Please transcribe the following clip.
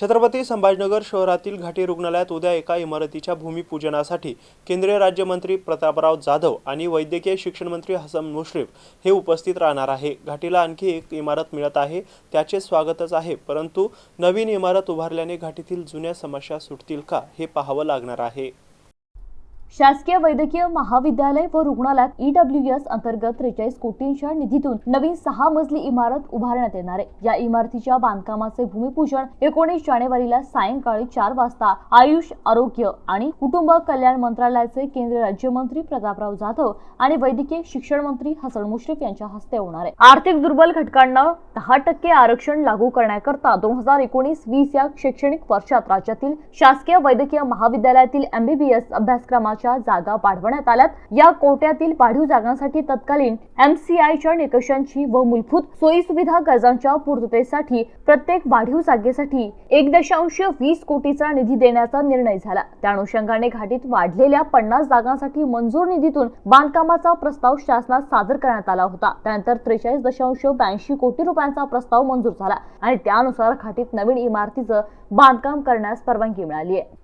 छत्रपती संभाजीनगर शहरातील घाटी रुग्णालयात उद्या एका इमारतीच्या भूमिपूजनासाठी केंद्रीय राज्यमंत्री प्रतापराव जाधव आणि वैद्यकीय शिक्षण मंत्री हसन मुश्रीफ हे उपस्थित राहणार आहे. घाटीला आणखी एक इमारत मिळत आहे. त्याचे स्वागतच आहे. परंतु नवीन इमारत उभारल्याने घाटीतील जुन्या समस्या सुटतील का हे पाहावं लागणार आहे. शासकीय वैद्यकीय महाविद्यालय व रुग्णालयात ईडब्ल्यू एस अंतर्गत त्रेचाळीस कोटींच्या निधीतून नवीन सहा मजली इमारत उभारण्यात येणार आहे. या इमारतीच्या बांधकामाचे भूमिपूजन एकोणीस जानेवारीला सायंकाळी चार वाजता आयुष आरोग्य आणि कुटुंब कल्याण मंत्रालयाचे केंद्रीय राज्यमंत्री प्रतापराव जाधव आणि वैद्यकीय शिक्षण मंत्री हसन मुश्रीफ यांच्या हस्ते होणार आहे. आर्थिक दुर्बल घटकांना दहा टक्के आरक्षण लागू करण्याकरता दोन हजार एकोणीस वीस या शैक्षणिक वर्षात राज्यातील शासकीय वैद्यकीय महाविद्यालयातील एमबीबीएस अभ्यासक्रमाच्या जागा वाढवण्यात आल्यात. या कोट्यातील वाढीव जागांसाठी तत्कालीन एमसीआयच्या निकषांची व मूलभूत सोयी सुविधा गरजांच्या पूर्ततेसाठी प्रत्येक वाढीव जागेसाठी एक दशांश वीस कोटीचा निधी देण्याचा निर्णय झाला. त्या अनुषंगाने घाटीत वाढलेल्या पन्नास जागांसाठी मंजूर निधीतून बांधकामाचा प्रस्ताव शासनात सादर करण्यात आला होता. त्यानंतर त्रेचाळीस दशांश ब्याऐंशी कोटी रुपयांचा प्रस्ताव मंजूर झाला आणि त्यानुसार घाटीत नवीन इमारतीचं बांधकाम करण्यास परवानगी मिळाली आहे.